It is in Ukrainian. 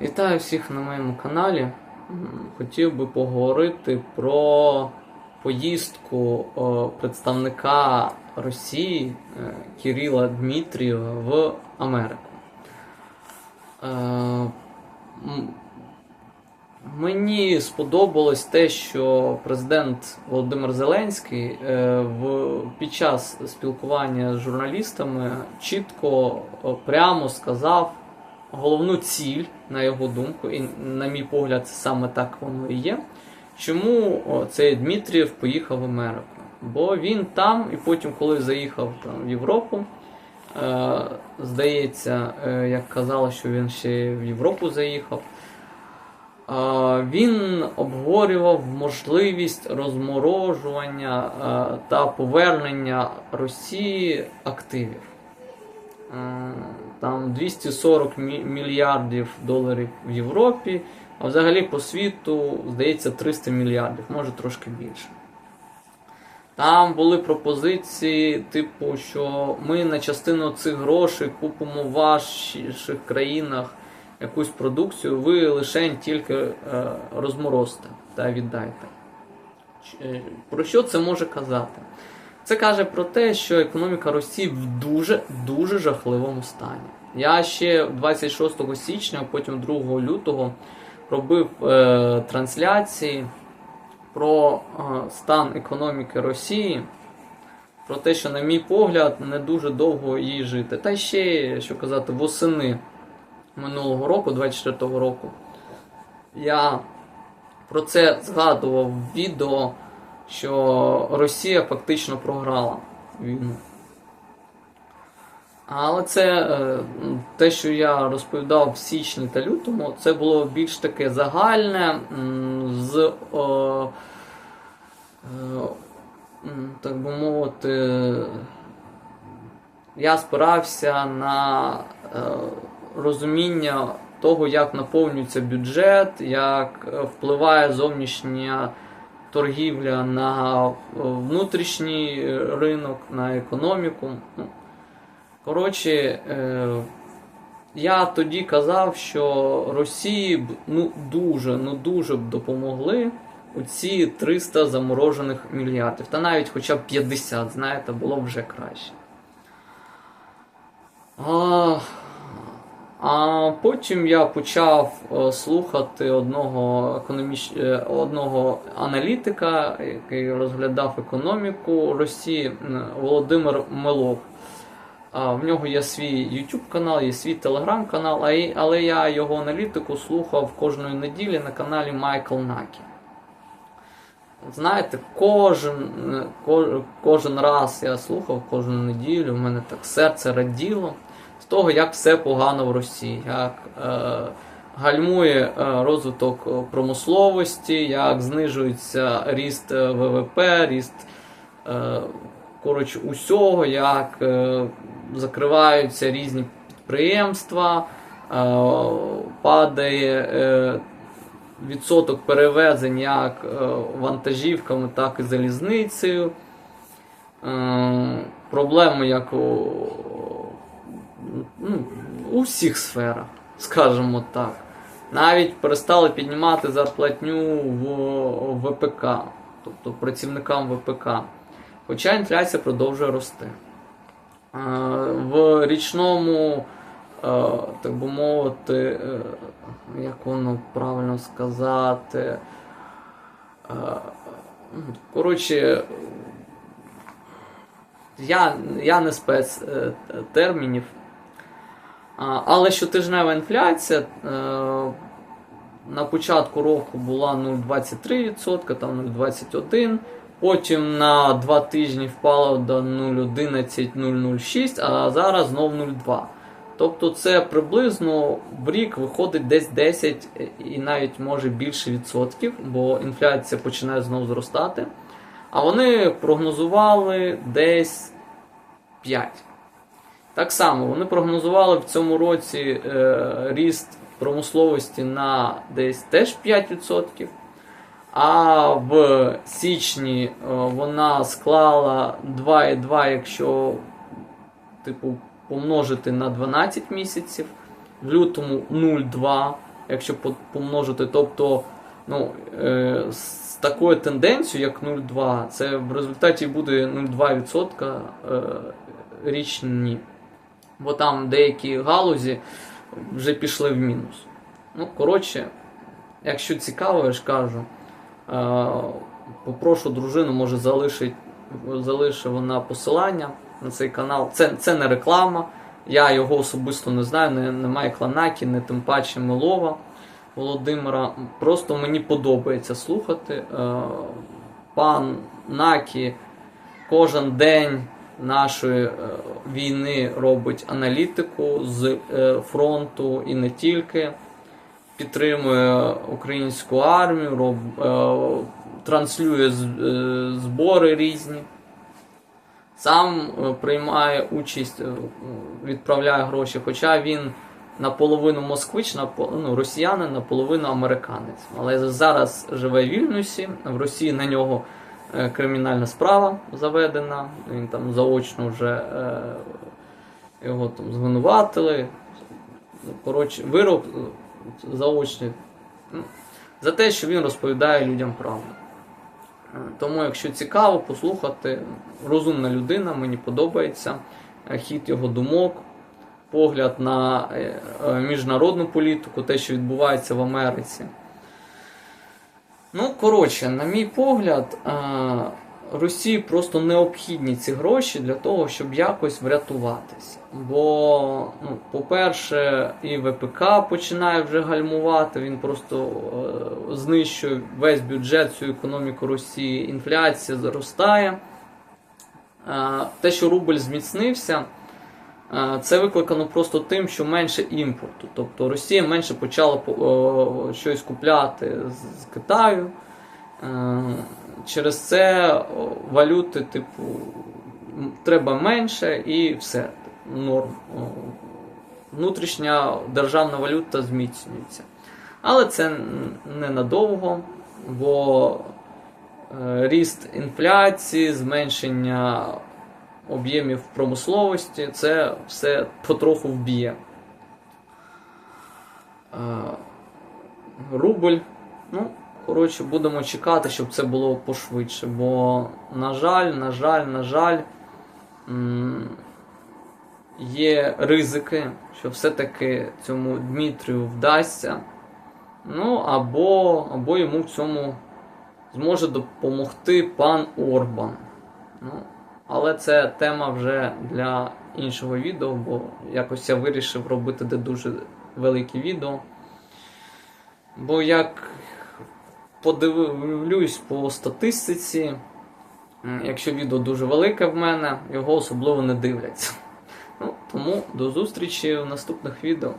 Вітаю всіх на моєму каналі. Хотів би поговорити про поїздку представника Росії е, Кирила Дмитрієва в Америку. Е, Мені сподобалось те, що президент Володимир Зеленський е, під час спілкування з журналістами чітко прямо сказав головну ціль, на його думку, і на мій погляд, саме так воно і є. Чому цей Дмитрієв поїхав в Америку? Бо він там, і потім, коли заїхав там, в Європу, е, здається, е, як казали, що він ще в Європу заїхав. Е, Він обговорював можливість розморожування е, та повернення Росії активів. Е, Там 240 мільярдів доларів в Європі, а взагалі по світу, здається, 300 мільярдів, може трошки більше. Там були пропозиції, типу, що ми на частину цих грошей купимо в ваших країнах якусь продукцію, ви лише тільки е, розморозьте та віддайте. Е, Про що це може казати? Це каже про те, що економіка Росії в дуже дуже жахливому стані. Я ще 26 січня, потім 2 лютого робив е, трансляції про е, стан економіки Росії, про те, що, на мій погляд, не дуже довго їй жити. Та ще, що казати, восени минулого року, 24-го року, я про це згадував в відео, що Росія фактично програла війну. Але це е, те, що я розповідав в січні та лютому, це було більш таке загальне з, о, е, так би мовити, я спирався на е, розуміння того, як наповнюється бюджет, як е, впливає зовнішня торгівля на е, внутрішній ринок, на економіку. Ну, Коротше, е, я тоді казав, що Росії б ну дуже, ну дуже б допомогли у ці 300 заморожених мільярдів. Та навіть хоча б 50, знаєте, було б вже краще. А, а потім я почав е, слухати одного економіч... е, одного аналітика, який розглядав економіку Росії, Володимир Милов. В нього є свій YouTube канал, є свій телеграм канал, але я його аналітику слухав кожної неділі на каналі Майкл Накі. Знаєте, кожен, е, кожен раз я слухав кожну неділю, у мене так серце раділо того, як все погано в Росії, як е, гальмує е, розвиток е, промисловості, як знижується ріст е, ВВП, ріст е, коротше, усього, як е, закриваються різні підприємства, е, падає е, відсоток перевезень як вантажівками, так і залізницею. Проблеми як у, всіх сферах, скажімо так. Навіть перестали піднімати зарплатню в ВПК, тобто працівникам ВПК. Хоча інфляція продовжує рости. Е, В річному, е, так би мовити, е, як воно правильно сказати. Коротше, я, я не спец термінів. Але щотижнева інфляція е, на початку року була 0,23%, там 0,21%. Потім на 2 тижні впало до 0,11-0,06, а зараз знов 0,2. Тобто це приблизно в рік виходить десь 10 і навіть може більше відсотків, бо інфляція починає знову зростати. А вони прогнозували десь 5. Так само вони прогнозували в цьому році е, ріст промисловості на десь теж 5%. А в січні е, вона склала 2,2, якщо типу помножити на 12 місяців, в лютому 0,2, якщо помножити. Тобто, ну, е, з такою тенденцією, як 0,2, це в результаті буде 0,2% е, річні. Бо там деякі галузі вже пішли в мінус. Ну, коротше, якщо цікаво, я ж кажу, е, попрошу дружину, може залишить, залишить вона посилання на цей канал. Це, це не реклама. Я його особисто не знаю, не, немає Кланакі, не тим паче Милова Володимира. Просто мені подобається слухати. Е, Пан Накі кожен день нашої е, війни робить аналітику з е, фронту і не тільки. Підтримує українську армію, роб, е, транслює збори різні. Сам приймає участь, відправляє гроші, хоча він наполовину москвич, напо- ну, росіянин, наполовину американець. Але зараз живе в Вільнюсі, в Росії на нього кримінальна справа заведена, він там заочно вже е, його там звинуватили. Ну, Коротше, вирок е, заочний. Ну, за те, що він розповідає людям правду. Е, Тому, якщо цікаво послухати, розумна людина, мені подобається е, хід його думок, погляд на е, е, міжнародну політику, те, що відбувається в Америці. Ну, коротше, на мій погляд, е, Росії просто необхідні ці гроші для того, щоб якось врятуватися. Бо, ну, по-перше, і ВПК починає вже гальмувати, він просто е, знищує весь бюджет, всю економіку Росії, інфляція зростає. Е, те, що рубль зміцнився, це викликано просто тим, що менше імпорту. Тобто Росія менше почала щось купляти з- Китаю. Через це валюти, типу, треба менше і все. Норм. Внутрішня державна валюта зміцнюється. Але це ненадовго, бо е, ріст інфляції, зменшення об'ємів промисловості, це все потроху вб'є. Рубль. Ну, коротше, будемо чекати, щоб це було пошвидше. Бо, на жаль, на жаль, на жаль, є ризики, що все-таки цьому Дмитрію вдасться. Ну, або, або йому в цьому зможе допомогти пан Орбан. Ну, але це тема вже для іншого відео, бо якось я вирішив робити де дуже велике відео. Бо як подивлюсь по статистиці, якщо відео дуже велике в мене, його особливо не дивляться. Ну, тому до зустрічі в наступних відео.